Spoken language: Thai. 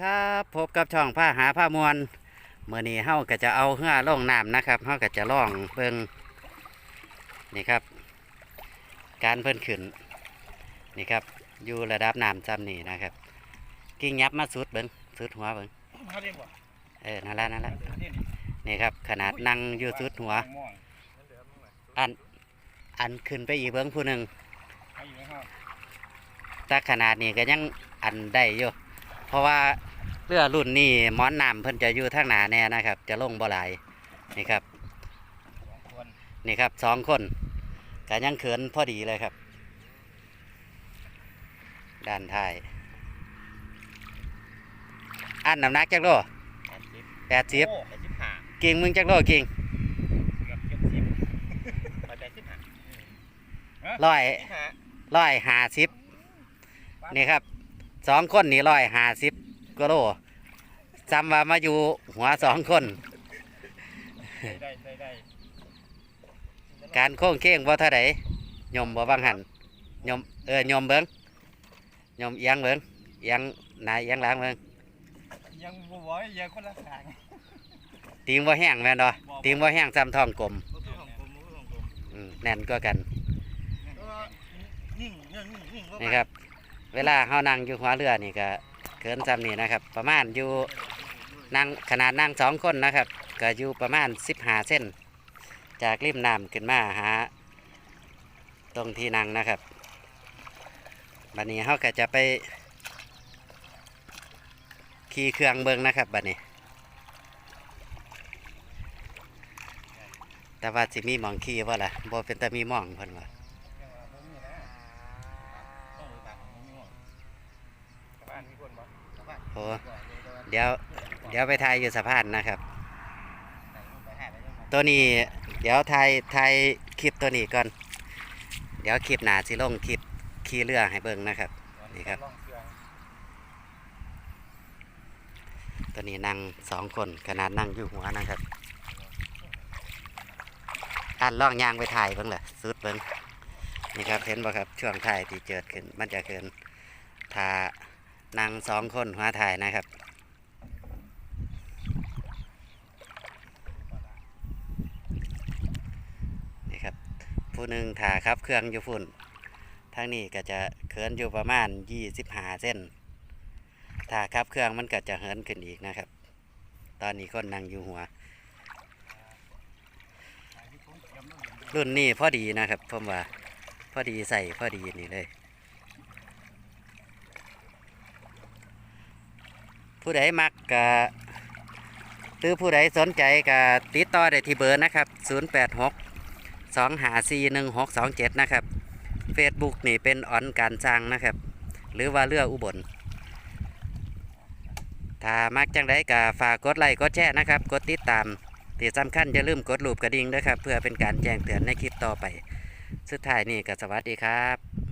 ครับพบกับช่องผ้าหาผ้ามวลเมื่อนี้เฮาก็จะเอาเหือล่องน้ำนะครับเฮาก็จะล่องเบิ่งนี่ครับ การเพิ่นขึ้นนี่ครับอยู่ระดับน้ำจำนี่นะครับ กิ่งยับมาสุดเบิ่งสุดหัวเบิ่งเขาเรียกว่าเออนั่นละนั่นละนี่นี่ครับ ขนาดนั่งอยู่สุดหัวม่วงอันอันขึ้นไปอีกเบิ่งผู้หนึ่งเขาอยู่ในห้องถ้าขนาดนี้ก็ยังอันได้อยู่เพราะว่า เรือรุ่นนี้หมอนน้ำเพิ่นจะอยู่ทางหนาแน่นะครับ จะลงบ่หลายนี่ครับสองคนนี่ครับสองคนก็ยังเขินพอดีเลยครับ ด้านท้ายอันน้ำหนักจักโลแปดสิบแปดสิบโอ้แปดสิบห้ากิ่งมึงจักโลกิ่งเกือบเจ็ดสิบไปแปดสิบห้าร้อยสิบห้าร้อยห้าสิบนี่ครับสองคนนี่ร้อยห้าสิบ กิโลจำว่ามาอยู่หัวสองคน ได้ได้ได้ได้การโค้งเค้งบ่เท่าไดยมบ่บางหันยมเออยมเบิงยมเอียงเบิงเอียงหนายเอียงหลังเบิงยังบ่บ่อยยังคนละขางตีงบ่แห้งแม่นบ่ตีงบ่แห้งซ้ำท้องกลมก็คือของผมก็คือของผมอืมแน่นก็กันนิ่งนิ่งนิ่งนิ่งนี่ครับ เวลาเฮานั่งอยู่หัวเรือนี่ก็ เกินซ้ำนี่นะครับ ประมาณอยู่นั่งขนาดนั่งสองคนนะครับ ก็อยู่ประมาณ15เส้น จากริมน้ำขึ้นมาหาตรงที่นั่งนะครับบัดนี้เฮาก็จะไปขี่เครื่องเบิงนะครับบัดนี้ แต่ว่าสิมีหมองขี่ว่าล่ะบ่เป็นแต่มีหมองเพิ่นว่า อ้เดี๋ยว เดี๋ยวไปถ่ายอยู่สะพานนะครับ ตัวนี้ เดี๋ยวถ่ายถ่ายคลิปตัวนี้ก่อน เดี๋ยวคลิปหนาสิลงคลิปขี่เรือให้เบิ่งนะครับ นี่ครับ ตัวนี้นั่งสองคนขนาดนั่งอยู่หัวนะครับอันล่องยางไปถ่ายเบิ่งเลยสุดเบิ่งนี่ครับเห็นบ่ครับช่วงถ่ายที่เจิดขึ้นมันจะเกินถา นั่งสองคนหัวถ่ายนะครับนี่ครับ ผู้หนึ่งถ่าครับเครื่องอยู่ฝุ่นทั้งนี้ก็จะเขินอยู่ประมาณยี่สิบหาเส้นถ้าครับเครื่องมันก็จะเหินขึ้นอีกนะครับ ตอนนี้คนนั่งอยู่หัว รุ่นนี้พอดีนะครับผมว่าพอดีใส่พอดีนี่เลย ผู้ใดมักกะหรือผู้ใดสนใจกะติดต่อได้ที่เบอร์นะครับ 086 2หา4 1 6 2 7 นะครับ Facebook นี่เป็นออนการสร้างนะครับ หรือว่าเรืออุบล ถ้ามักจังไดก็ฝากกดไลค์กดแชร์นะครับ กดติดตามที่สำคัญอย่าลืมกดรูปกระดิ่งด้วยครับ เพื่อเป็นการแจ้งเตือนในคลิปต่อไป สุดท้ายนี่ก็สวัสดีครับ